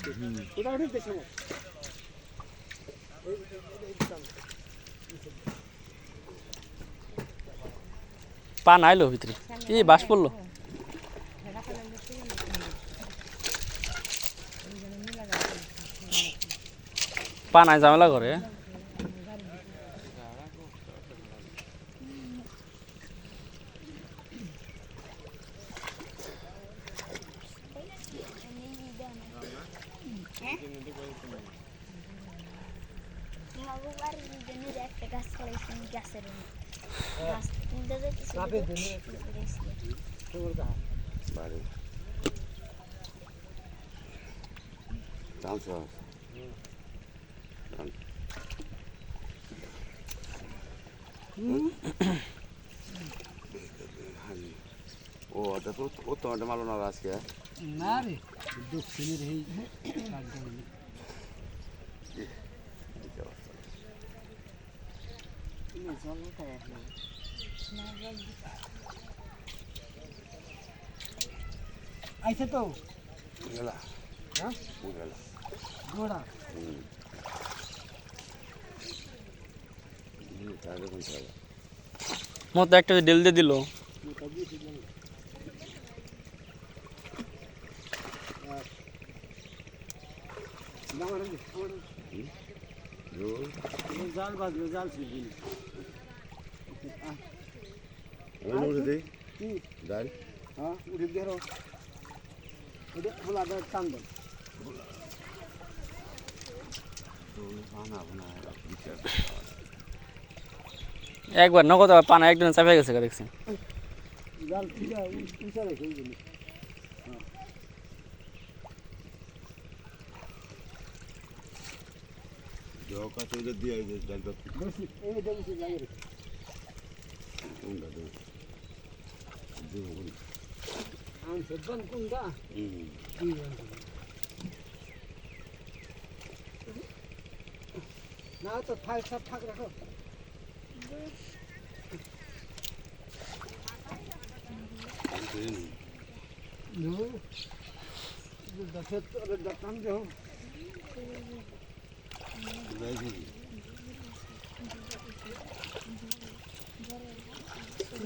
ওটা দেখে দেখো পা নাইলো ভিতরে। কি বাস পড়ল? পা নাই ঝামেলা করে মগবার জন্য একটা গাছ ফলাইছেন গাছের গাছ কিনতে যেতেছি বাড়ি ডান্স ও এটা তো ও তো মালো না আজকে না রে দক্ষিণের এই আইছে তো? গেলা হ্যাঁ? ও গেলা ঘোড়া হুম মতো একটা ডেল দিয়ে দিল। জাল বাজলো জাল ছিল আমি উঠে দিই কি ডাল হ্যাঁ উঠে দেখো ওটা খোলা দেয় টান দেন একবার নগদ পানা একদিন চাপে গেছে দেখছি। দিয়ে ওই যে ডালটা বেশি এইটা বেশি লাগে রে কোনটা দেবো দেবো কোন আম সেদ্দান কোনটা হুম কি বলছো? না তো ফাইল সব ফাঁক রাখো নো দেখে তো দেখতাম যে হোক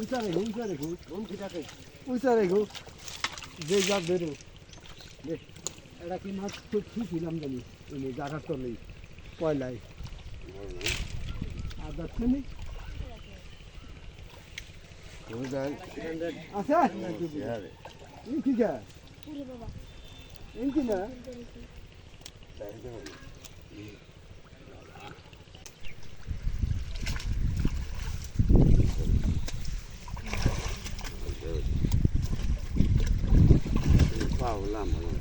উঁচা রেখো উঁচা রেখো বংশীটাকে উঁচা রেখো যে যা বেরো। এটা কি মাছ? তো খুঁজছিলাম জানি। এনে জায়গা তো নেই পয়লায়। আর যাচ্ছে নি? রে ঠিক আছে? এই না ডাল দেবো পাওলাম না ফাঁক রেখো সমাজ বারো না এই যে জানি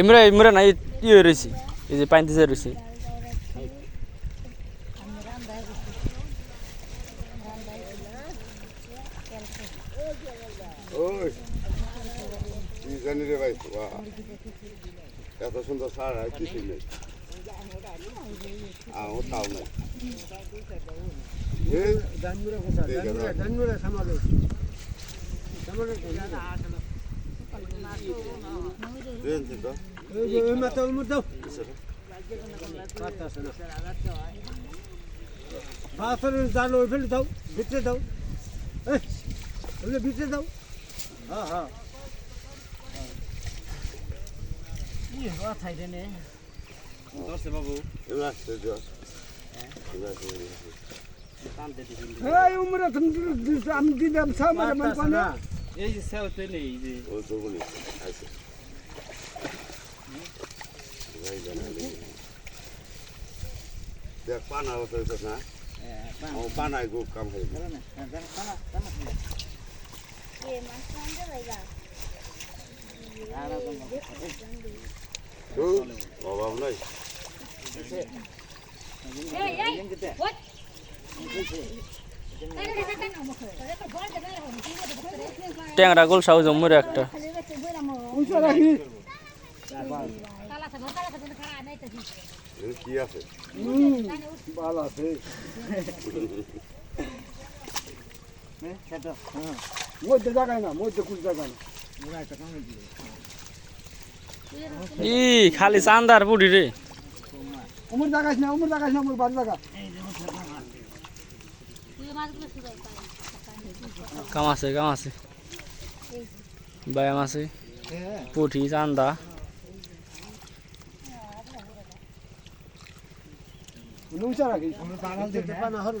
ইমরা ইমরা নাই ইয়ে রয়েছে এই যে দিতে রয়েছে। ওই জানি রে ভাই বাহ। এত সুন্দর সার আর কিছুই নেই আও তাও নেই জাল ওই ফেলে দাও ভিতরে দাও ভিতরে দাও হ্যাঁ হ্যাঁ এবার সে দিও এবার এই উমরে তুমি আমি দিলাম পানা এই যে সেও তৈলে এই যে ও তো বলি আছে ভাই জানা নেই দেখ পানা হতো তো না ও পানায় গো কাম হয় এ মাছ আনতে যাইবা তো অভাব নাই। ট্যাংরা গোল সাউ জম্মুরে একটা। কি আছে? ভালো আছে মধ্যে জায়গায় না মধ্যে কুল জায়গায় না। ই খালি চান্দার বুড়ি রে। উমর জায়গায় না উমর জায়গায় না উমর বাড়ি জায়গা কাম আছে কাম আছে। ব্যায়াম আছে। পুঠি চান্দা। উঁচা রাখি ইন্তেজার সামনে আছে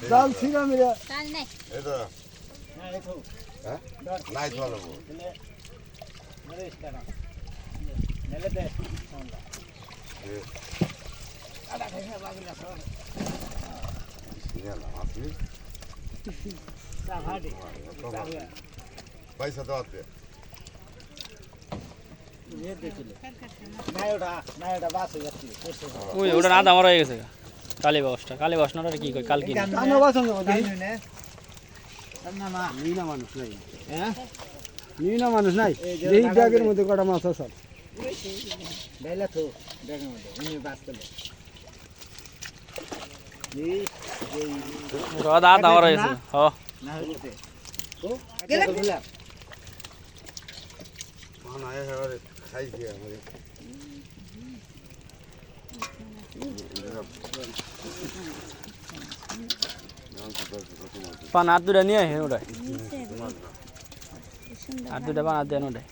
টান বান শিখে দেখ জাল ছিঁড়া মেরে এটা হ্যাঁ? নাই তো ভালো আপনি পয়সা তো আছে। ওই ওটা না দামার হয়ে গেছে। গা। কালী বাসটা কালী বাস না ওটা কি কই কালকি বাসন নিনা মানুষ নাই। হ্যাঁ? মানুষ নাই। এই ব্যাগের মধ্যে কটা মাছ আছে? হ খাইছি আমাদের। পান আর দুটা নিয়ে আসেন ওটাই আর দুটা পান আর দেন ওটাই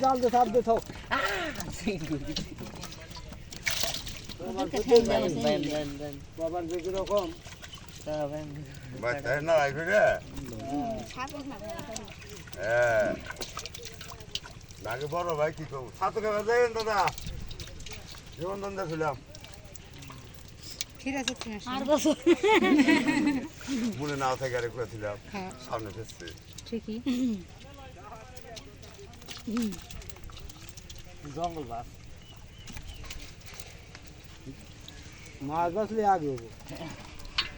জাল দে সাপ দে থাও বাবার তাই না রাখবি রে হ্যাঁ নাকি বড় ভাই কি করব সাত টাকা যাই দাদা জীবন দন্দা ছিলাম আর বছর মনে নাও থেকে আরে করেছিলাম সামনে ফেসছে ঠিকই মাছ বাঁচলে আগে হব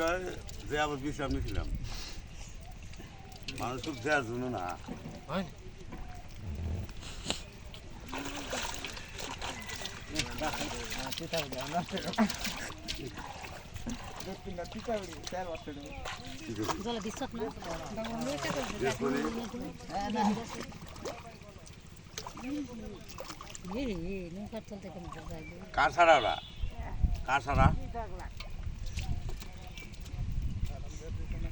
হয় যে আবার বিশ্রাম নিয়েছিলাম মানুষ খুব দেওয়ার জন্য না। বেশ করে ছাড়া ওরা? কার ছাড়া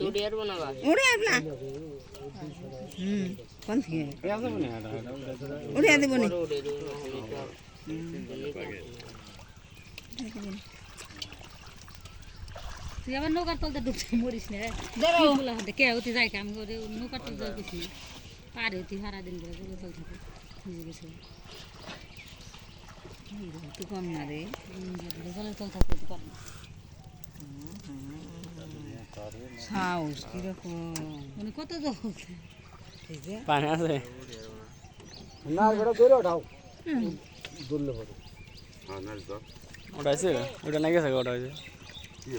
উড়ে আসব না হুম কোন থেকে? উড়ে দেবো নি তুই আবার নৌকার তলতে ডুবতে মরিস না কে হতে যায় কাম করে নৌকার তল যাও কিছু পারে হতে সারা দিন ধরে জলে তল থাকে। ভিজে গেছে? কম না রে। তল হতে পারে না। সাউস কীরকম মানে কত জল পানি আছে? না ওটা ধরে ওঠাও। ধরলে পরে। হ্যাঁ ওটা আছে? ওটা না গেছে ওটা আছে। কি